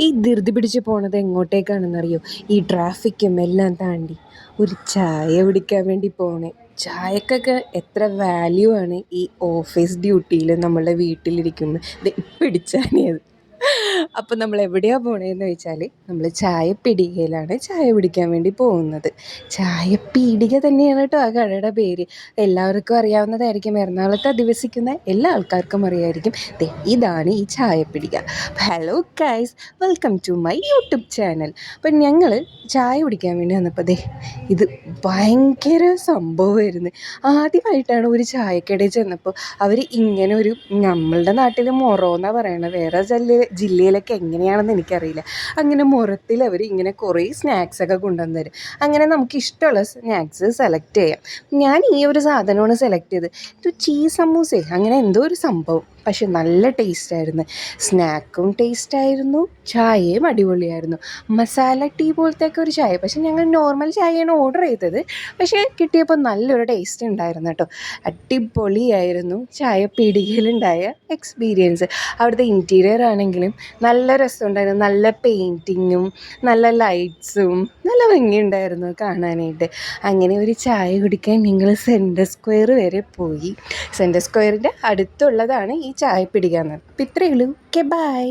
ഈ ധൃതി പിടിച്ച് പോണത് എങ്ങോട്ടേക്കാണെന്നറിയോ? ഈ ട്രാഫിക്കും എല്ലാം താണ്ടി ഒരു ചായ കുടിക്കാൻ വേണ്ടി പോണേ. ചായക്കൊക്കെ എത്ര വാല്യൂ ആണ് ഈ ഓഫീസ് ഡ്യൂട്ടിയിൽ നമ്മളുടെ വീട്ടിലിരിക്കുമ്പോൾ ഇത് അപ്പം നമ്മൾ എവിടെയാണ് പോണതെന്ന് വെച്ചാൽ നമ്മൾ ചായ പിടികയിലാണ് ചായ പിടിക്കാൻ വേണ്ടി പോകുന്നത്. ചായ പിടിക തന്നെയാണ് കേട്ടോ ആ കടയുടെ പേര്. എല്ലാവർക്കും അറിയാവുന്നതായിരിക്കും. എറണാകുളത്ത് അധിവസിക്കുന്ന എല്ലാ ആൾക്കാർക്കും അറിയായിരിക്കും. ഇതാണ് ഈ ചായപ്പീടിക hello guys welcome to my YouTube channel അപ്പം ഞങ്ങൾ ചായ കുടിക്കാൻ വേണ്ടി വന്നപ്പോൾ ദേ ഇത് ഭയങ്കര സംഭവമായിരുന്നു ആദ്യമായിട്ടാണ് ഒരു ചായക്കടയിൽ ചെന്നപ്പോൾ അവർ ഇങ്ങനെ ഒരു നമ്മളുടെ നാട്ടിൽ മൊറോ എന്നാണ് പറയണത്. വേറെ ജില്ല ജില്ലയിലൊക്കെ എങ്ങനെയാണെന്ന് എനിക്കറിയില്ല. അങ്ങനെ മുറത്തിൽ അവർ ഇങ്ങനെ കുറേ സ്നാക്സൊക്കെ കൊണ്ടുവന്ന് തരും അങ്ങനെ നമുക്ക് ഇഷ്ടമുള്ള സ്നാക്സ് സെലക്ട് ചെയ്യാം. ഞാൻ ഈ ഒരു സാധനമാണ് സെലക്ട് ചെയ്തത്. ഇത് ചീസ് സമൂസേ. അങ്ങനെ എന്തോ ഒരു സംഭവം. പക്ഷെ നല്ല ടേസ്റ്റായിരുന്നു സ്നാക്കും ടേസ്റ്റായിരുന്നു ചായയും അടിപൊളിയായിരുന്നു. മസാല ടീ പോലത്തെയൊക്കെ ഒരു ചായ. പക്ഷെ ഞങ്ങൾ നോർമൽ ചായയാണ് ഓർഡർ ചെയ്തത്. പക്ഷേ കിട്ടിയപ്പോൾ നല്ലൊരു ടേസ്റ്റ് ഉണ്ടായിരുന്നു കേട്ടോ. അടിപൊളിയായിരുന്നു. ചായ പിടികയിലുണ്ടായ എക്സ്പീരിയൻസ് അവിടുത്തെ ഇന്റീരിയർ ആണെങ്കിലും നല്ല രസമുണ്ടായിരുന്നു. നല്ല പെയിന്റിങ്ങും നല്ല ലൈറ്റ്സും നല്ല ഭംഗിയുണ്ടായിരുന്നു കാണാനായിട്ട്. അങ്ങനെ ഒരു ചായ കുടിക്കാൻ ഞങ്ങൾ സെന്റർ സ്ക്വയർ വരെ പോയി. സെന്റർ സ്ക്വയറിന്റെ അടുത്തുള്ളതാണ് ഈ ചായ പിടിക്കാൻ. അപ്പം ഇത്രയേ ഉള്ളൂ. Okay bye